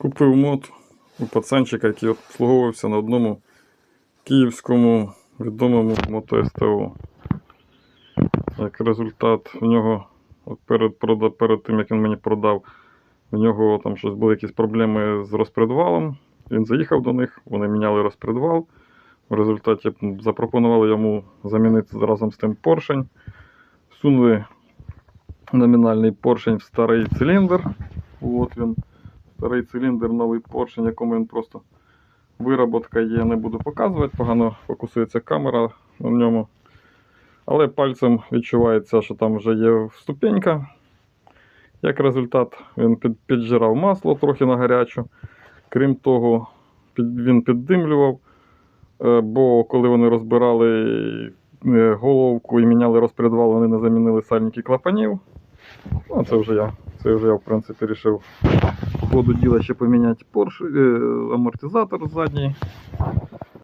Купив мод у пацанчика, який обслуговувався на одному київському відомому мото СТО. Як результат, в нього перед, перед тим, як він мені продав, в нього там щось були якісь проблеми з розпредвалом. Він заїхав до них, вони міняли розпредвал. В результаті запропонували йому замінити разом з тим поршень. Всунули номінальний поршень в старий циліндр. От він. Старий циліндр, новий поршень, якому він просто вироботка є, не буду показувати. Погано фокусується камера на ньому. Але пальцем відчувається, що там вже є ступенька. Як результат, він під, піджирав масло трохи на гарячу. Крім того, він піддимлював. Е, Бо коли вони розбирали е, головку і міняли розпредвал, вони не замінили сальники клапанів. Ну, це вже я. Це вже я, в принципі, вирішив ходу діла ще поміняти порш... е, амортизатор задній.